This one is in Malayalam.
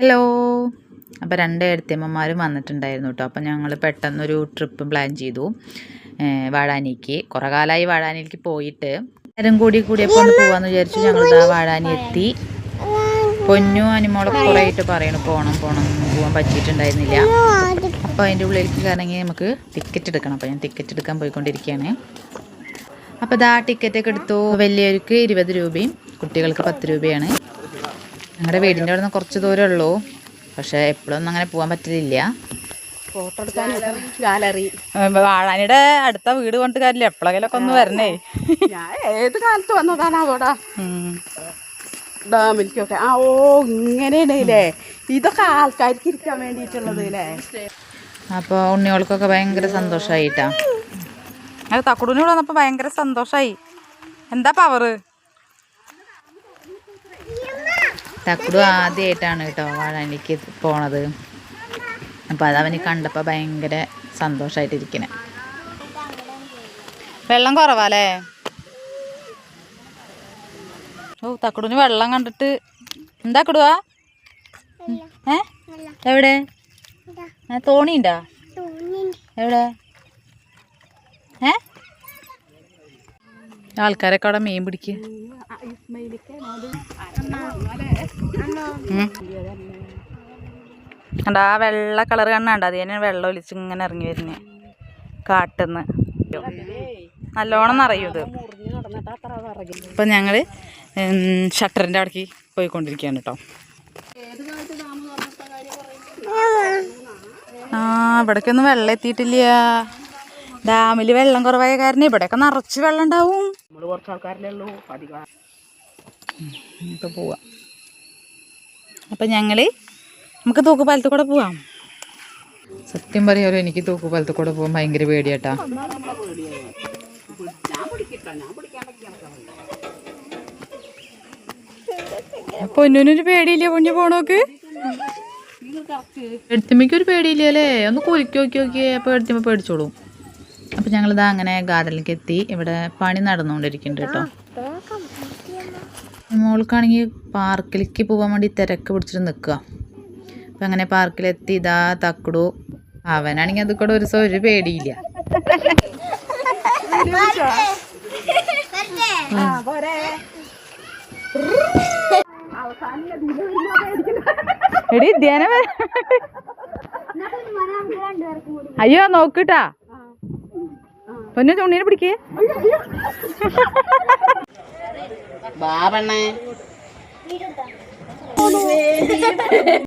ഹലോ അപ്പോൾ രണ്ട് എഴുത്തിയമ്മമാരും വന്നിട്ടുണ്ടായിരുന്നു കേട്ടോ അപ്പോൾ ഞങ്ങൾ പെട്ടെന്നൊരു ട്രിപ്പ് പ്ലാൻ ചെയ്തു. വാഴാനിക്ക്. കുറേ കാലമായി വാഴാനിക്ക് പോയിട്ട്. നേരം കൂടി കൂടിയപ്പോൾ ഒന്ന് പോകാമെന്ന് വിചാരിച്ചു ഞങ്ങളിതാ വാഴാനി എത്തി. പൊന്നു അനിമോളെ കുറേ ആയിട്ട് പറയണു പോകണം പോകണം പോകാൻ പറ്റിയിട്ടുണ്ടായിരുന്നില്ല. അപ്പോൾ അതിന്റെ ഉള്ളിലേക്ക് കയറണമെങ്കിൽ നമുക്ക് ടിക്കറ്റ് എടുക്കണം. അപ്പോൾ ഞാൻ ടിക്കറ്റ് എടുക്കാൻ പോയിക്കൊണ്ടിരിക്കുകയാണ് അപ്പോൾ ഇതാ ടിക്കറ്റൊക്കെ എടുത്തു. വലിയവർക്ക് ഇരുപത് രൂപയും കുട്ടികൾക്ക് പത്ത് രൂപയാണ്. ഞങ്ങളുടെ വീടിന്റെ അവിടെ നിന്ന് കുറച്ച് ദൂരമേ ഉള്ളൂ പക്ഷേ എപ്പോഴൊന്നും അങ്ങനെ പോകാൻ പറ്റില്ല ഫോട്ടോ എടുക്കാൻ ഗാലറി. വാഴാനിയുടെ അടുത്ത വീട് കൊണ്ട് കാര്യമില്ല എപ്പോഴെങ്കിലൊക്കെ ഒന്ന് വരണേ. ഞാൻ ഏത് കാലത്ത് വന്നതാണ് അവിടെ? ഡാമിലേക്കൊക്കെ ആ ഓ ഇങ്ങനെയാണ് ഇതൊക്കെ ആൾക്കാർക്ക് ഇരിക്കാൻ വേണ്ടിയിട്ടുള്ളത് അല്ലേ അപ്പോൾ ഉണ്ണികൾക്കൊക്കെ ഭയങ്കര സന്തോഷമായിട്ടാ അത് തക്കുടൂന് ഇവിടെ വന്നപ്പോൾ ഭയങ്കര സന്തോഷമായി എന്താ പവറ് തക്കുടു ആദ്യമായിട്ടാണ് കേട്ടോ വാഴാനിക്ക് പോണത്. അപ്പോൾ അതവന് കണ്ടപ്പോൾ ഭയങ്കര സന്തോഷമായിട്ടിരിക്കണേ വെള്ളം കുറവാല്ലേ? ഓ തക്കുടൂന് വെള്ളം കണ്ടിട്ട് എന്താ കിടുവാ? ഏ? എവിടെ? തോണിണ്ടാ തോണിയുണ്ടോ. എവിടെ? ഏ? ആൾക്കാരൊക്കെ അവിടെ മീൻ പിടിക്കുക ആ വെള്ള കളർ കണ്ണാണ്ട് അത് തന്നെ വെള്ളം ഒലിച്ച് ഇങ്ങനെ ഇറങ്ങി വരുന്നേ. കാട്ടുന്ന്. നല്ലോണം നിറയും ഇത്. ഇപ്പം ഞങ്ങൾ ഷട്ടറിന്റെ അവിടേക്ക് പോയിക്കൊണ്ടിരിക്കുകയാണ് കേട്ടോ ആ ഇവിടേക്കൊന്നും വെള്ളം എത്തിയിട്ടില്ല. ഡാമിൽ വെള്ളം കുറവായ കാരണം ഇവിടെയൊക്കെ നിറച്ച് വെള്ളം ഉണ്ടാവും. നമ്മൾ കുറച്ച് ആൾക്കാരല്ലേ ഉള്ളൂ അധികം ഇപ്പം പോവാം. അപ്പം ഞങ്ങൾ നമുക്ക് തൂക്കുപാലത്ത് കൂടെ പോവാം. സത്യം പറയാലോ എനിക്ക് തൂക്കുപാലത്ത് കൂടെ പോകാൻ ഭയങ്കര പേടിയാട്ടാ. പൊന്നൂനൊരു പേടിയില്ല പൊന്നു പോണോക്ക്? എടുത്തുമ്മയ്ക്ക് ഒരു പേടിയില്ല അല്ലേ? ഒന്ന് കുലുക്കി നോക്കി നോക്കിയേ അപ്പോൾ എടുത്തമ്മ പേടിച്ചോളും. അപ്പം ഞങ്ങളിതാ അങ്ങനെ ഗാർഡനിലേക്ക് എത്തി. ഇവിടെ പണി നടന്നുകൊണ്ടിരിക്കുന്നുണ്ട് കേട്ടോ. മോൾക്കാണെങ്കിൽ പാർക്കിലേക്ക് പോകാൻ വേണ്ടി തിരക്ക് പിടിച്ചിട്ട് നിൽക്കുക. അപ്പം അങ്ങനെ പാർക്കിലെത്തി ഇതാ തക്കുടു അവനാണെങ്കിൽ അത് കൂടെ ഒരു ഒരു പേടിയില്ല. എടി ധ്യാനം അയ്യോ നോക്കിട്ടാ പൊന്നു ചോണ്ണീനെ പിടിക്കേ. ബാബണ്ണേ.